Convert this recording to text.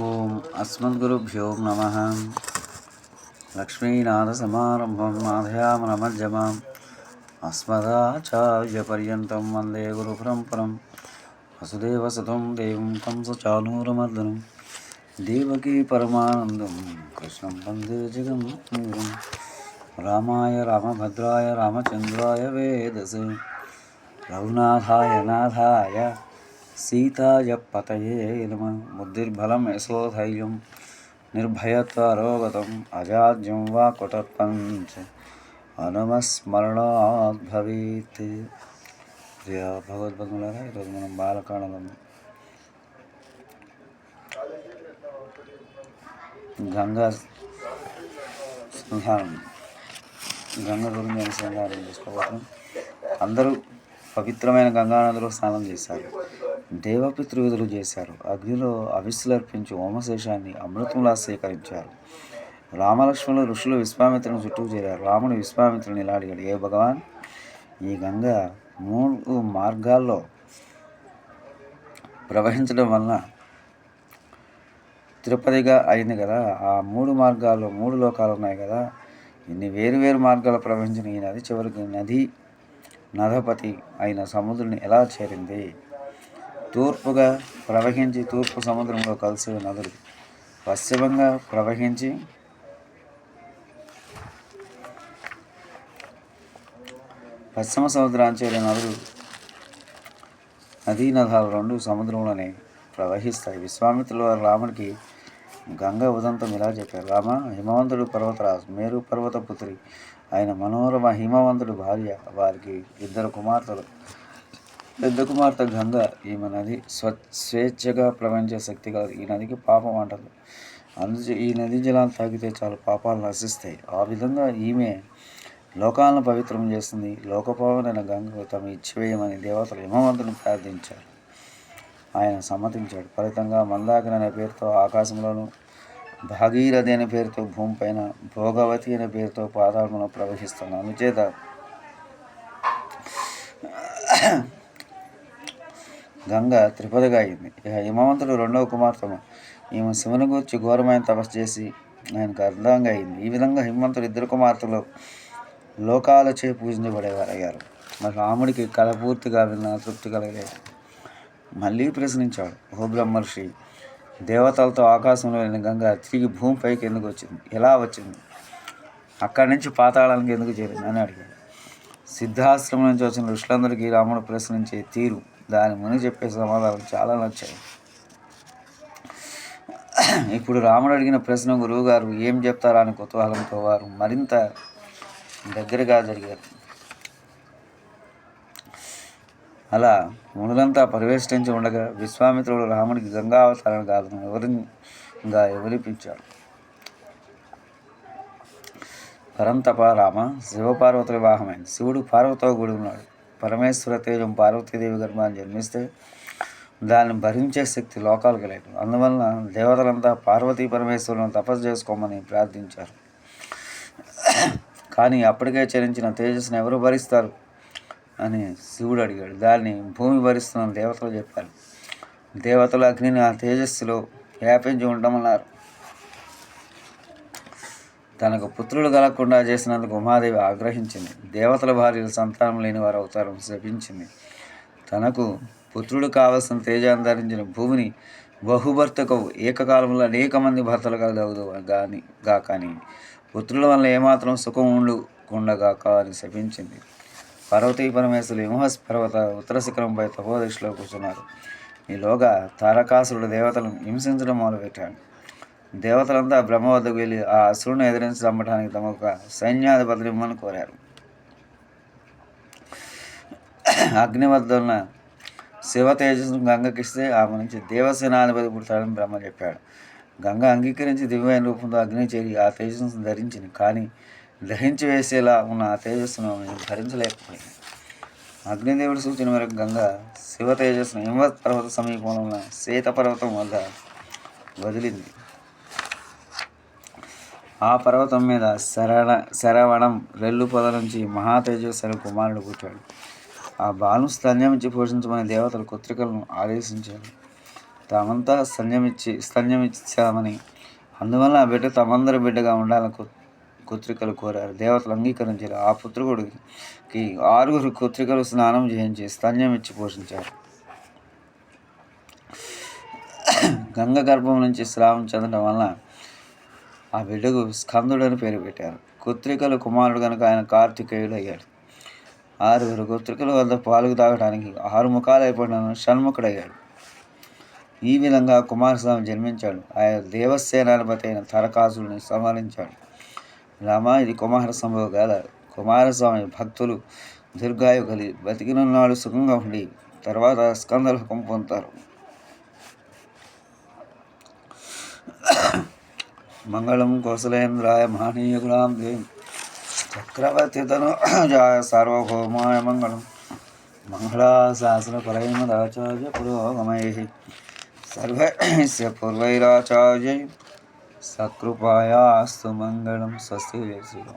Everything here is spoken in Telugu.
ఓం అస్మద్గురుభ్యో నమ లక్ష్మీనాథసమారంభం నాథయామనమజ్జమాం అస్మదాచార్యపర్యంతం వందే గురుపరంపరం వసుదేవసుతం దేవం కంసచానూరమర్దనం దేవకీ పరమానందం కృష్ణం వందే జగం రామాయ రామభద్రాయ రామచంద్రాయ వేదసే రఘునాథాయ నాథాయ సీతాయ పతయే నమ. బుద్ధిర్బలం యశోధైర్యం నిర్భయత్వరోగతం అజాజ్యం వా కుటత్వం అనుమస్మరణాత్ భవేత్. ప్రియ భగవద్బంధులారా ఈరోజు మనం బాలకాండలం గంగా సంహారం గంగ గురించి అనుసంధానం చేసుకోబోతున్నాం అందరూ పవిత్రమైన గంగానదిలో స్నానం చేశారు. దేవపితృవిధులు చేశారు. అగ్నిలో అవిస్సులర్పించి హోమశేషాన్ని అమృతంలా సేకరించారు. రామలక్ష్మణులు ఋషులు విశ్వామిత్రుని చుట్టూ చేరారు. రాముడు విశ్వామిత్రుని ఇలా అడిగాడు ఏ భగవాన్ ఈ గంగ మూడు మార్గాల్లో ప్రవహించడం వలన తిరుపతిగా అయింది కదా? ఆ మూడు మార్గాల్లో మూడు లోకాలు ఉన్నాయి కదా? ఇన్ని వేరు వేరు మార్గాలు ప్రవహించిన ఈ నది చివరికి నది నదపతి అయిన సముద్రుని ఎలా చేరింది? తూర్పుగా ప్రవహించి తూర్పు సముద్రంలో కలిసే నదులు పశ్చిమంగా ప్రవహించి పశ్చిమ సముద్రాన్ని చేరే నదులు నదీ నదాలు రెండు సముద్రంలోనే ప్రవహిస్తాయి. విశ్వామిత్రుల వారు రాముడికి గంగ ఉదంతం ఇలా చెప్పారు. రామ హిమవంతుడు పర్వతరాజు మేరు పర్వత పుత్రి ఆయన మనోరమ హిమవంతుడు భార్య వారికి ఇద్దరు కుమార్తెలు. పెద్ద కుమార్తె గంగ ఈమె నది స్వ స్వేచ్ఛగా ప్రవహించే శక్తి కాదు ఈ నదికి పాపం అంటదు. అందుచే ఈ నది జలాలు తాగితే చాలు పాపాలు నశిస్తాయి. ఆ విధంగా ఈమె లోకాలను పవిత్రం చేస్తుంది లోకపావనైన గంగకు తమ ఇచ్చివేయమని దేవతలు హిమవంతుని ప్రార్థించారు. ఆయన సమ్మతించాడు. ఫలితంగా మందాకిని అనే పేరుతో ఆకాశంలోను భాగీరథి అనే పేరుతో భూమిపైన భోగవతి అనే పేరుతో పాతాళంలో ప్రవహిస్తున్నాను. చేత గంగ త్రిపదగా అయింది. ఇక హిమవంతుడు రెండవ కుమార్తె. ఈమె శివుని గురించి ఘోరమైన తపస్సు చేసి ఆయనకు అర్థంగా అయింది. ఈ విధంగా హిమవంతుడు ఇద్దరు కుమార్తెలు లోకాలచే పూజించబడేవారు అయ్యారు. మరి రాముడికి కళ పూర్తిగా విన్న తృప్తి కలగలేదు మళ్ళీ ప్రశ్నించాడు ఓ బ్రహ్మర్షి దేవతలతో ఆకాశంలో వెళ్ళిన గంగ తిరిగి భూమిపైకి ఎందుకు వచ్చింది? ఎలా వచ్చింది? అక్కడి నుంచి పాతాళానికి ఎందుకు చేరింది? అని అడిగాడు. సిద్ధాశ్రమం నుంచి వచ్చిన ఋషులందరికీ రాముడు ప్రశ్నించే తీరు దాని ముని చెప్పే సమాధానం చాలా నచ్చాయి. ఇప్పుడు రాముడు అడిగిన ప్రశ్న గురువుగారు ఏం చెప్తారా అని కుతూహలంతో వారు మరింత దగ్గరగా జరిగారు. అలా మునులంతా పరివేష్టించి ఉండగా విశ్వామిత్రుడు రాముడికి గంగా అవతారణ గాథను వివరంగా వివరిపించాడు పరంతప రామ శివపార్వతుల వివాహమైంది. శివుడు పార్వతో కూడి ఉన్నాడు. పరమేశ్వర తేజం పార్వతీదేవి గర్భాన్ని జన్మిస్తే దాన్ని భరించే శక్తి లోకాలకు లేదు. అందువలన దేవతలంతా పార్వతీ పరమేశ్వరులను తపస్సు చేసుకోమని ప్రార్థించారు. కానీ అప్పటికే చరించిన తేజస్సును ఎవరు భరిస్తారు అని శివుడు అడిగాడు. దాన్ని భూమి భరిస్తున్న దేవతలు చెప్పారు. దేవతలు అగ్నిని ఆ తేజస్సులో వ్యాపించి ఉండమన్నారు. తనకు పుత్రులు కలగకుండా చేసినందుకు ఉమాదేవి ఆగ్రహించింది. దేవతల భార్యలు సంతానం లేని వారు అవతారం శపించింది. తనకు పుత్రుడు కావలసిన తేజాన్ని ధరించిన భూమిని బహుభర్తకు ఏకకాలంలో అనేక మంది భర్తలు కలగదు గాని గా కానీ పుత్రుల వల్ల ఏమాత్రం సుఖం ఉండుకుండగాక అని శపించింది. పార్వతీ పరమేశ్వరులు హిమహస్ పర్వత ఉత్తర శిఖరంపై తపోదశలో కూర్చున్నారు. ఈలోగా తారకాసురుడు దేవతలను హింసించడం మొదలుపెట్టాడు. దేవతలంతా బ్రహ్మ వద్దకు వెళ్ళి ఆ అసురును ఎదిరించి చంపడానికి తమ ఒక సైన్యాధిపతిని ఇవ్వమని కోరారు. అగ్ని వద్ద ఉన్న శివ తేజస్సును గంగకిస్తే ఆమె నుంచి దేవసేనాధిపతి పుడతాడని బ్రహ్మ చెప్పాడు. గంగ అంగీకరించి దివ్యమైన రూపంతో అగ్ని చేరి ఆ తేజస్సును ధరించింది. కానీ దహించి వేసేలా ఉన్న ఆ తేజస్సును ఆమె భరించలేకపోయింది అగ్నిదేవుడి సూచన మేరకు గంగ శివ తేజస్సును హిమవత్ పర్వత సమీపంలో ఉన్న శ్వేత పర్వతం వద్ద వదిలింది. ఆ పర్వతం మీద శరణ శరవణం రెల్లు పొద నుంచి మహా తేజస్సు కుమారుడు పుట్టాడు. ఆ బాలను స్తన్యమిచ్చి పోషించమని దేవతలు కుత్రికలను ఆదేశించారు. తామంతా స్తన్యమిచ్చి స్తన్యమిచ్చామని అందువల్ల ఆ బిడ్డ తమందరి బిడ్డగా ఉండాలని కుత్రికలు కోరారు. దేవతలు అంగీకరించారు. ఆ పుత్రుకుడికి ఆరుగురు కుత్రికలు స్నానం చేయించి స్తన్యమిచ్చి పోషించారు. గంగ గర్భం నుంచి స్రావం చెందడం వల్ల ఆ బిడ్డకు స్కందుడు అని పేరు పెట్టారు. కుత్రికలు కుమారుడు కనుక ఆయన కార్తికేయుడు అయ్యాడు ఆరుగురు కుత్రికల వద్ద పాలు తాగడానికి ఆరు ముఖాలు అయిపోయిన షణ్ముఖుడయ్యాడు. ఈ విధంగా కుమారస్వామి జన్మించాడు. ఆయన దేవసేనాధిపతి అయిన తరకాసుడిని సంహరించాడు. రామ ఇది కుమారస్వామి సంభవం కుమారస్వామి భక్తులు దీర్ఘాయు కలి బతికినన్నాడు సుఖంగా ఉండి తర్వాత స్కందలకం పొందుతారు. మంగళం కౌసలేంద్రాయ మహనీయ గుణాం దేవి చక్రవర్తి తనుజాయ సార్వభౌమాయ మంగళం. మంగళాశాసన పరైమదాచార్య పురోగమై. సర్వైస్య పూర్వైరాచార్య. సకృపాయాస్తు మంగళం స్వస్తి శ్రీరామ్.